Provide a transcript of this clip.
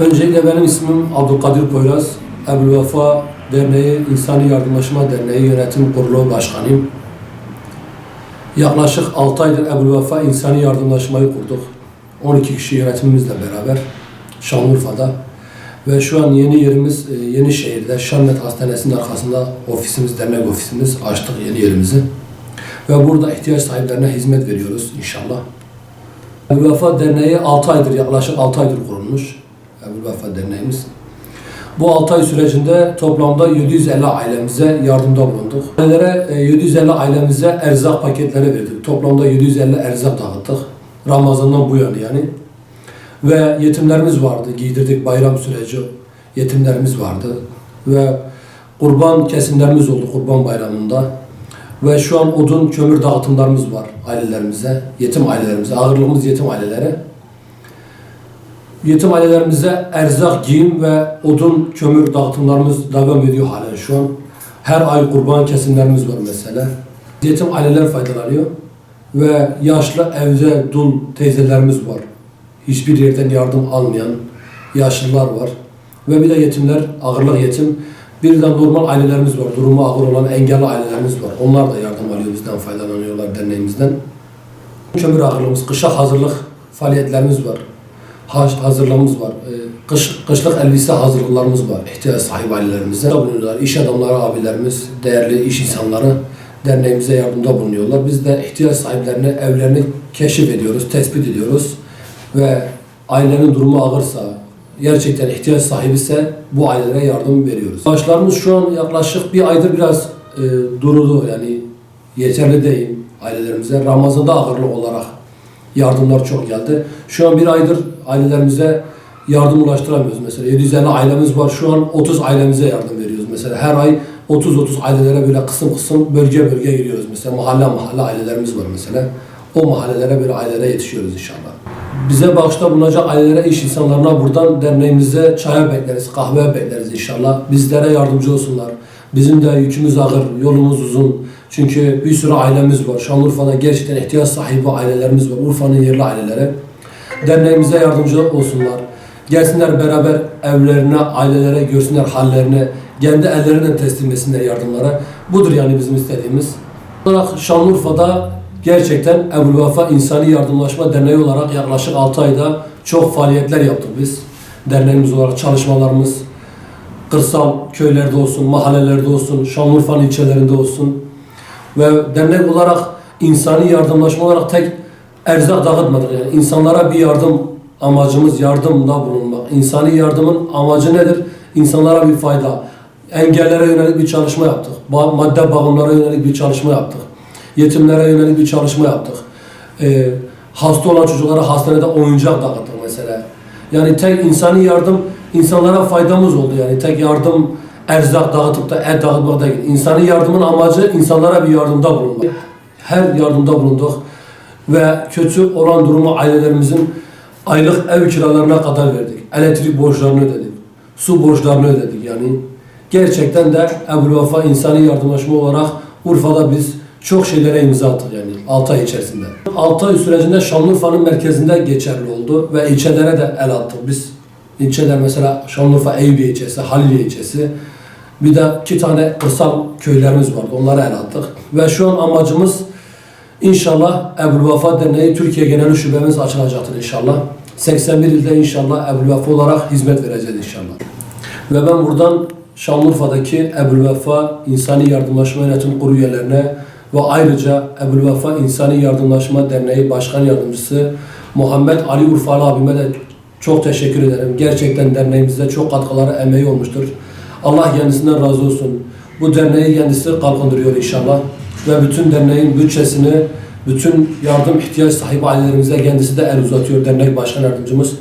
Öncelikle benim ismim Abdülkadir Poyraz. Ebu Vefa Derneği İnsani Yardımlaşma Derneği Yönetim Kurulu Başkanıyım. Yaklaşık 6 aydır Ebu Vefa İnsani Yardımlaşmayı kurduk. 12 kişi yönetimimizle beraber Şanlıurfa'da. Ve şu an yeni yerimiz e, Yenişehir'de Şannet Hastanesi'nin arkasında ofisimiz, dernek ofisimiz açtık yeni yerimizi. Ve burada ihtiyaç sahiplerine hizmet veriyoruz inşallah. Ebu Vefa Derneği 6 aydır, yaklaşık 6 aydır kurulmuş. Ebu Vefa Derneğimiz. Bu 6 ay sürecinde toplamda 750 ailemize yardımda bulunduk. Ailelere e, 750 ailemize erzak paketleri verdik. Toplamda 750 erzak dağıttık. Ramazan'dan bu yana yani. Ve yetimlerimiz vardı. Giydirdik bayram süreci. Yetimlerimiz vardı. Ve kurban kesimlerimiz oldu kurban bayramında. Ve şu an odun, kömür dağıtımlarımız var ailelerimize, yetim ailelerimize, ağırlığımız yetim ailelere. Yetim ailelerimize erzak, giyim ve odun, kömür dağıtımlarımız devam ediyor halen şu an. Her ay kurban kesimlerimiz var mesela. Yetim aileler faydalanıyor. Ve yaşlı evde dul teyzelerimiz var. Hiçbir yerden yardım almayan yaşlılar var. Ve bir de yetimler, ağırlık yetim. Bir de normal ailelerimiz var. Durumu ağır olan engelli ailelerimiz var. Onlar da yardım alıyor bizden, faydalanıyorlar derneğimizden. Kömür ağırlığımız, kışa hazırlık faaliyetlerimiz var. Haç hazırlığımız var. Ee, Kış, kışlık elbise hazırlıklarımız var. İhtiyaç sahibi ailelerimize bulunuyorlar. İş adamları, abilerimiz, değerli iş insanları derneğimize yardımda bulunuyorlar. Biz de ihtiyaç sahiplerine evlerini keşif ediyoruz, tespit ediyoruz. Ve ailenin durumu ağırsa, gerçekten ihtiyaç sahibi ise bu ailelere yardım veriyoruz. Maaşlarımız şu an yaklaşık bir aydır biraz e, duruldu. Yani yeterli değil ailelerimize. Ramazan'da ağırlık olarak yardımlar çok geldi. Şu an bir aydır ailelerimize yardım ulaştıramıyoruz. Mesela 750 ailemiz var. Şu an 30 ailemize yardım veriyoruz. Mesela her ay 30-30 ailelere böyle kısım kısım bölge bölge giriyoruz. Mesela mahalle mahalle ailelerimiz var mesela. O mahallelere böyle ailelere yetişiyoruz inşallah. Bize bağışta bulunacak ailelere, iş insanlarına buradan derneğimize çaya bekleriz, kahve bekleriz inşallah. Bizlere yardımcı olsunlar. Bizim de yükümüz ağır, yolumuz uzun. Çünkü bir sürü ailemiz var. Şanlıurfa'da gerçekten ihtiyaç sahibi ailelerimiz var. Urfa'nın yerli aileleri. Derneğimize yardımcı olsunlar. Gelsinler beraber evlerine, ailelere görsünler hallerini. Kendi ellerinden teslim etsinler yardımlara. Budur yani bizim istediğimiz. Olarak Şanlıurfa'da gerçekten Ebu Vefa İnsani Yardımlaşma Derneği olarak yaklaşık 6 ayda çok faaliyetler yaptık biz. Derneğimiz olarak çalışmalarımız, kırsal köylerde olsun, mahallelerde olsun, Şanlıurfa'nın ilçelerinde olsun. Ve dernek olarak insani yardımlaşma olarak tek erzak dağıtmadık. Yani insanlara bir yardım amacımız yardımda bulunmak. İnsani yardımın amacı nedir? İnsanlara bir fayda. Engellere yönelik bir çalışma yaptık. Madde bağımlara yönelik bir çalışma yaptık. Yetimlere yönelik bir çalışma yaptık. Ee, hasta olan çocuklara hastanede oyuncak dağıttık mesela. Yani tek insani yardım insanlara faydamız oldu yani. Tek yardım erzak dağıtıp da et dağıtmak değil. İnsani yardımın amacı insanlara bir yardımda bulunmak. Her yardımda bulunduk ve kötü olan durumu ailelerimizin aylık ev kiralarına kadar verdik. Elektrik borçlarını ödedik. Su borçlarını ödedik yani. Gerçekten de Ebu Vefa insani yardımlaşma olarak Urfa'da biz çok şeylere imza attık yani 6 ay içerisinde. 6 ay sürecinde Şanlıurfa'nın merkezinde geçerli oldu ve ilçelere de el attık biz. İlçeler mesela Şanlıurfa Eyüp ilçesi, Halil ilçesi. Bir de iki tane kırsal köylerimiz vardı. Onlara el attık. Ve şu an amacımız inşallah Ebu Vefa Derneği Türkiye Genel Şubemiz açılacaktır inşallah. 81 ilde inşallah Ebu Vefa olarak hizmet vereceğiz inşallah. Ve ben buradan Şanlıurfa'daki Ebu Vefa İnsani Yardımlaşma Yönetim Kurulu üyelerine ve ayrıca Ebu Vefa İnsani Yardımlaşma Derneği Başkan Yardımcısı Muhammed Ali Urfalı abime de çok teşekkür ederim. Gerçekten derneğimizde çok katkıları, emeği olmuştur. Allah kendisinden razı olsun. Bu derneği kendisi kalkındırıyor inşallah. Ve bütün derneğin bütçesini, bütün yardım ihtiyaç sahibi ailelerimize kendisi de el uzatıyor dernek başkan yardımcımız.